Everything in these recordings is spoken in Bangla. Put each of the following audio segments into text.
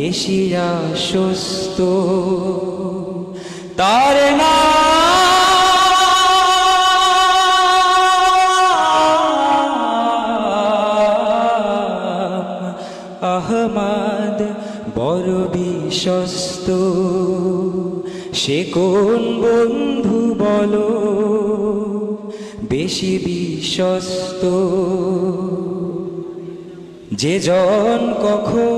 বেশি আশ্বস্ত। তার না আহমাদ বড় বিশ্বস্ত। সে কোন বন্ধু বলো? বেশি বিশ্বস্ত। যে জন কখনো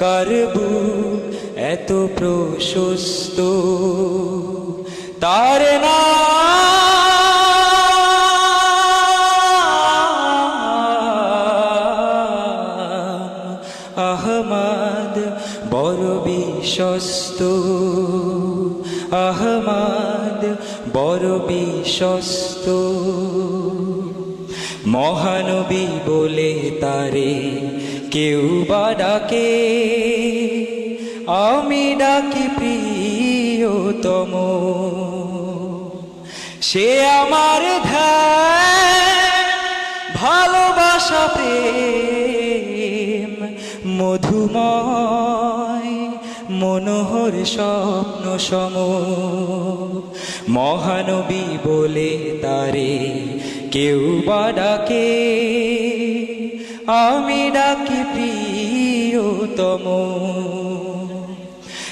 করবু এত প্রশস্ত। তার আহমদ বড় বিশ্বস্ত। আহমদ বড় বিশ্বস্ত। মহানবী বলে তারে কেউ বা ডাকে। আমি ডাকি প্রিয়তম। সে আমার ধ্যান, ভালোবাসা, প্রেম, মধুময়, মনোহর স্বপ্ন সম। মহানবী বলে তারে কেউ বা ডাকে। আমি ডাকি প্রিয়তম।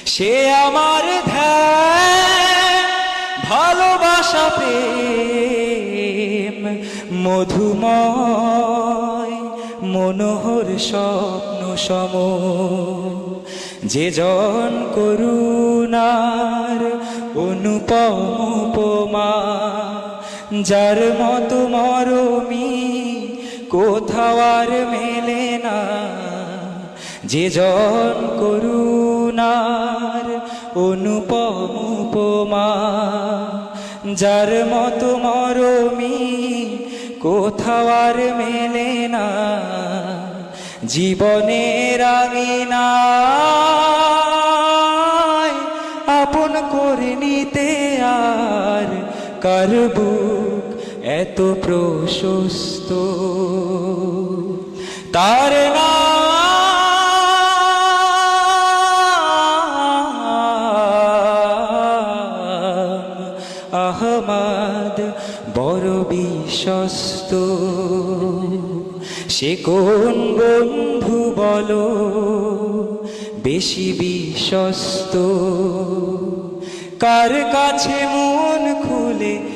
সে আমার ভালোবাসা, প্রেম, মধুময়, মনোহর, স্বপ্ন, সম। যে জন করুণার অনুপম উপমা, যার মতো মরমি কোথাও আর মেলে না। যে জন করুণার অনুপম উপমা, যার মতো মরমি কোথাও আর মেলে না। জীবনের আঙিনা আপন করে নিতে আর কার বুক এত প্রশস্ত। তার আহমদ বড় বিশ্বস্ত। সে কোন বন্ধু বলো? বেশি বিশ্বস্ত। কার কাছে মন খুলে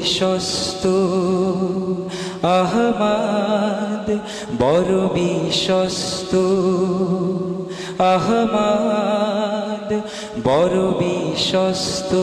বিশ্বস্ত। আহমাদ বড় বিশ্বস্ত। আহমাদ বড় বিশ্বস্ত।